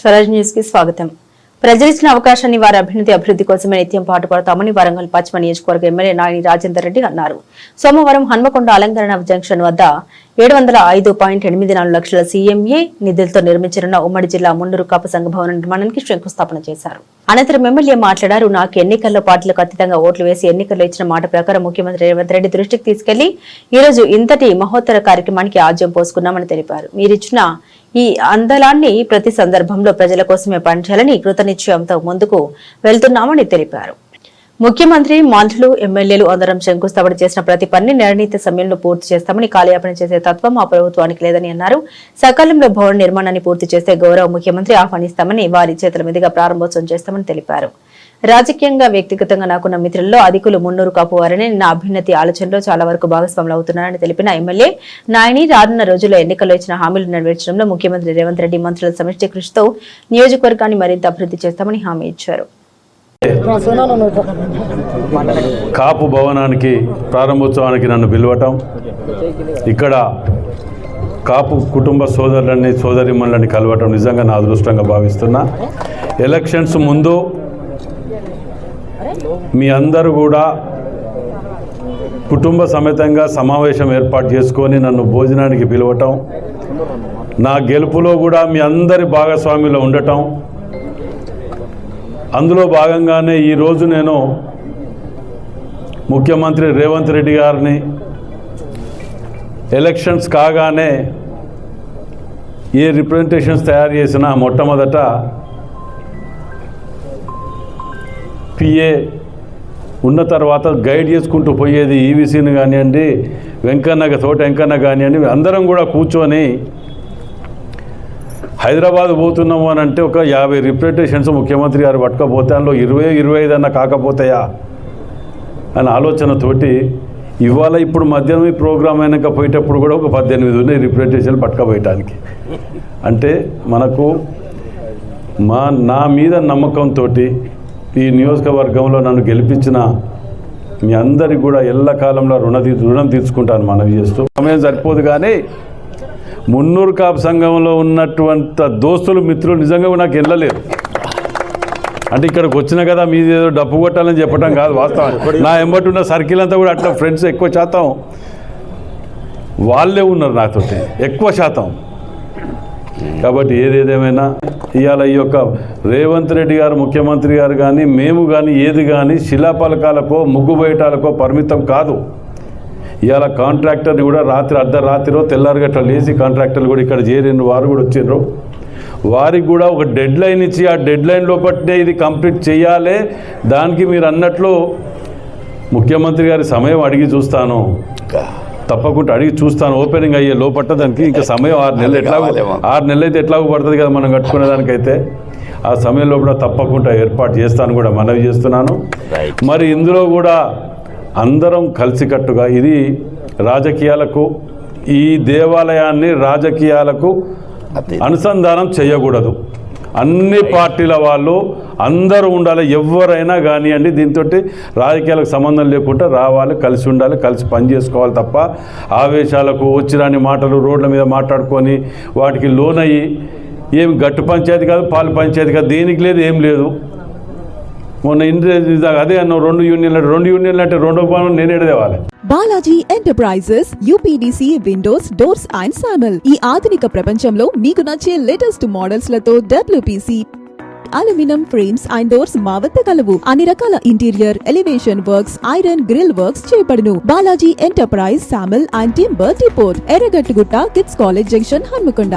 స్వరాజ్ న్యూస్కి స్వాగతం. ప్రజలిచ్చిన అవకాశాన్ని వారి అభ్యున్నతి అభివృద్ధి కోసమే నిత్యం పాటుపడతామని వరంగల్ పశ్చిమ నియోజకవర్గ ఎమ్మెల్యే నాయని రాజేందర్ రెడ్డి అన్నారు. సోమవారం హన్మకొండ అలంకరణ జంక్షన్ వద్ద ఏడు వందల ఐదు పాయింట్ ఎనిమిది నాలుగు లక్షల సీఎంఏ నిధులతో నిర్మించనున్న ఉమ్మడి జిల్లా మున్నూరు కాపు సంఘ భవన నిర్మాణానికి శంకుస్థాపన చేశారు. అనంతరం ఎమ్మెల్యే మాట్లాడారు నాకు ఎన్నికల్లో పార్టీలకు అతీతంగా ఓట్లు వేసి ఎన్నికల్లో ఇచ్చిన మాట ప్రకారం ముఖ్యమంత్రి రేవంత్ రెడ్డి దృష్టికి తీసుకెళ్ళి ఈ రోజు ఇంతటి మహోత్తర కార్యక్రమానికి ఆజ్యం పోసుకున్నామని తెలిపారు. మీరిచ్చిన ఈ అందలాన్ని ప్రతి సందర్భంలో ప్రజల కోసమే పనిచేయాలని కృతనిశ్చయంతో ముందుకు వెళ్తున్నామని తెలిపారు. ముఖ్యమంత్రి మంత్రులు ఎమ్మెల్యేలు అందరం శంకుస్థాపన చేసిన ప్రతి పని నిర్ణీత సమయంలో పూర్తి చేస్తామని కాలయాపన చేసే తత్వం ఆ ప్రభుత్వానికి లేదని అన్నారు. సకాలంలో భవన నిర్మాణాన్ని పూర్తి చేస్తే గౌరవ ముఖ్యమంత్రి ఆహ్వానిస్తామని వారి చేతుల మీదుగా ప్రారంభోత్సవం చేస్తామని తెలిపారు. రాజకీయంగా వ్యక్తిగతంగా నాకున్న మిత్రుల్లో అధికులు మున్నూరు కాపువారని నా అభ్యున్నతి ఆలోచనలో చాలా వరకు భాగస్వాములు అవుతున్నారని తెలిపిన ఎమ్మెల్యే నాయని రానున్న రోజుల్లో ఎన్నికల్లో ఇచ్చిన హామీలు నెరవేర్చడంలో ముఖ్యమంత్రి రేవంత్ రెడ్డి మంత్రుల సమిష్టి కృషితో నియోజకవర్గాన్ని మరింత అభివృద్ధి చేస్తామని హామీ ఇచ్చారు. కాపు భవనానికి ప్రారంభోత్సవానికి నన్ను పిలవటం ఇక్కడ కాపు కుటుంబ సోదరులని సోదరిమణులని కలవటం నిజంగా నా అదృష్టంగా భావిస్తున్నా. ఎలక్షన్స్ ముందు మీ అందరూ కూడా కుటుంబ సమేతంగా సమావేశం ఏర్పాటు చేసుకొని నన్ను భోజనానికి పిలవటం నా గెలుపులో కూడా మీ అందరి భాగస్వామిలో ఉండటం అందులో భాగంగానే ఈరోజు నేను ముఖ్యమంత్రి రేవంత్ రెడ్డి గారిని ఎలక్షన్స్ కాగానే ఏ రిప్రజెంటేషన్స్ తయారు చేసినా మొట్టమొదట పిఏ ఉన్న తర్వాత గైడ్ చేసుకుంటూ పోయేది ఈవీసీని కానివ్వండి వెంకన్న తోట వెంకన్న కానివ్వండి అందరం కూడా కూర్చొని హైదరాబాద్ పోతున్నాము అని అంటే ఒక యాభై రిప్రజెంటేషన్స్ ముఖ్యమంత్రి గారు పట్టుకపోతే అందులో ఇరవై ఇరవై ఐదు అన్న కాకపోతాయా? అనే ఆలోచనతోటి ఇవాళ ఇప్పుడు మధ్యాహ్నం ఈ ప్రోగ్రామ్ అయినాక పోయేటప్పుడు కూడా ఒక పద్దెనిమిది ఉన్నాయి రిప్రజెంటేషన్లు పట్టుకపోయటానికి. అంటే మనకు మా నా మీద నమ్మకంతో ఈ నియోజకవర్గంలో నన్ను గెలిపించిన మీ అందరికి కూడా ఎల్లకాలంలో రుణ తీ- రుణం తీర్చుకుంటాను మనవి చేస్తూ సమయం సరిపోదు కానీ మున్నూరు కాపు సంఘంలో ఉన్నటువంటి దోస్తులు మిత్రులు నిజంగా నాకు వెళ్ళలేరు అంటే ఇక్కడికి వచ్చిన కదా మీది ఏదో డబ్బు కొట్టాలని చెప్పడం కాదు వాస్తవం. నా ఎంబటి ఉన్న సర్కిల్ అంతా కూడా అట్లా ఫ్రెండ్స్ ఎక్కువ శాతం వాళ్ళే ఉన్నారు నాతో ఎక్కువ శాతం. కాబట్టి ఏదేదేమైనా ఇవాళ ఈ యొక్క రేవంత్ రెడ్డి గారు ముఖ్యమంత్రి గారు కానీ మేము కానీ ఏది కానీ శిలాపలకాలకో ముగ్గు బయటాలకో పరిమితం కాదు. ఇవాళ కాంట్రాక్టర్ని కూడా రాత్రి అర్ధరాత్రిలో తెల్లారిగట్ల లేచి కాంట్రాక్టర్లు కూడా ఇక్కడ చేరిన వారు కూడా వచ్చిండ్రు వారికి కూడా ఒక డెడ్ లైన్ ఇచ్చి ఆ డెడ్ లైన్ లోపట్నే ఇది కంప్లీట్ చేయాలి. దానికి మీరు అన్నట్లు ముఖ్యమంత్రి గారి సమయం అడిగి చూస్తాను. తప్పకుండా అడిగి చూస్తాను. ఓపెనింగ్ అయ్యే లోపట్ట దానికి ఇంకా సమయం ఆరు నెలలు ఎట్లా ఆరు నెలలు అయితే ఎట్లాగో పడుతుంది కదా మనం కట్టుకునే దానికైతే. ఆ సమయంలో కూడా తప్పకుండా ఏర్పాటు చేస్తాను కూడా మనవి చేస్తున్నాను. మరి ఇందులో కూడా అందరం కలిసికట్టుగా ఇది రాజకీయాలకు ఈ దేవాలయాన్ని రాజకీయాలకు అనుసంధానం చేయకూడదు. అన్ని పార్టీల వాళ్ళు అందరూ ఉండాలి ఎవరైనా కానివ్వండి దీంతో రాజకీయాలకు సంబంధం లేకుండా రావాలి కలిసి ఉండాలి కలిసి పని చేసుకోవాలి తప్ప ఆవేశాలకు వచ్చిరాని మాటలు రోడ్ల మీద మాట్లాడుకొని వాటికి లోనయ్యి ఏం గట్టు పంచాయతీ కాదు పాలు పంచాయతీ కాదు దేనికి లేదు ఏం లేదు. మొన్న ఇంటి అదే అన్న రెండు యూనియన్లు రెండు యూనియన్లు అంటే రెండో పనులు నేనే తేవాలి Balaji enterprises UPDC windows doors and Sanal ఈ ఆధునిక ప్రపంచంలో మీకు నచ్చే latest మోడల్స్లతో WPC aluminium frames and doors మా వద్ద కలవు. అన్ని రకాల interior elevation works iron grill works చేపడును Balaji enterprise Samal and timber depot Erragattugutta kids college junction Hanamkonda.